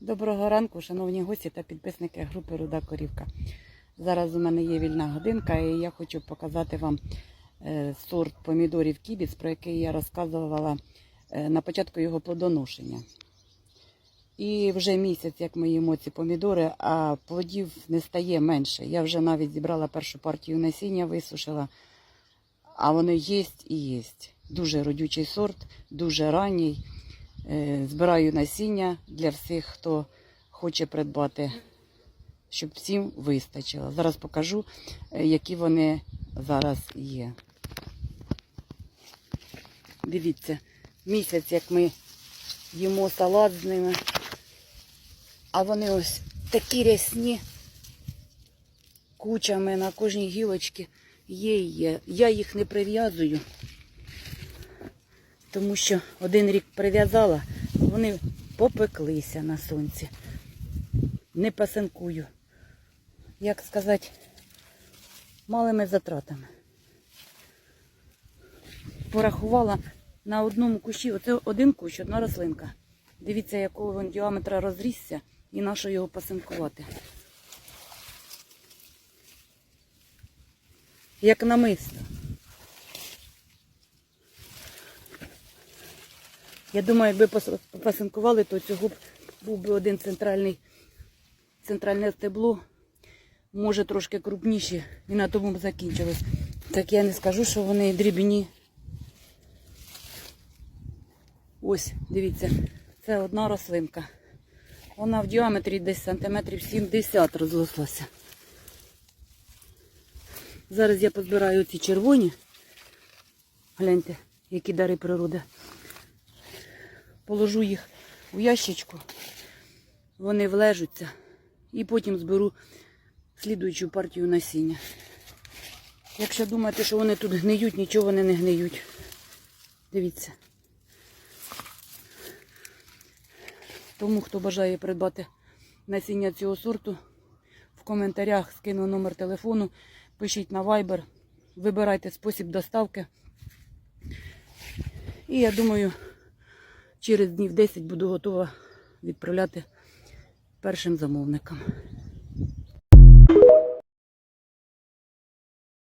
Доброго ранку, шановні гості та підписники групи Руда Корівка. Зараз у мене є вільна годинка і я хочу показати вам е, сорт помідорів кібіц, про який я розказувала е, на початку його плодоношення. І вже місяць, як ми їмо ці помідори, а плодів не стає менше. Я вже навіть зібрала першу партію насіння, висушила, а воно є і є. Дуже родючий сорт, дуже ранній. Е, Збираю насіння для всіх, хто хоче придбати, щоб всім вистачило. Зараз покажу, е, які вони зараз є. Дивіться, місяць, як ми їмо салат з ними, а вони ось такі рясні, кучами на кожній гілочці є і є. Я їх не прив'язую тому що один рік прив'язала, вони попеклися на сонці. Не пасинкую. Як сказати, малими затратами. Порахувала на одному кущі, оце один кущ, одна рослинка. Дивіться, якого він діаметра розрісся і на що його пасинкувати. Як намисто. Я думаю, якби попасинкували, то цього б був би один центральний, центральне стебло, може трошки крупніші, і на тому б закінчилось. Так я не скажу, що вони дрібні. Ось, дивіться, це одна рослинка. Вона в діаметрі десь сантиметрів 70 розрослася. Зараз я позбираю ці червоні. Гляньте, які дари природи положу їх у ящичку, вони влежуться і потім зберу слідуючу партію насіння. Якщо думаєте, що вони тут гниють, нічого вони не гниють. Дивіться. Тому, хто бажає придбати насіння цього сорту, в коментарях скину номер телефону, пишіть на Viber, вибирайте спосіб доставки. І я думаю, через днів 10 буду готова відправляти першим замовникам.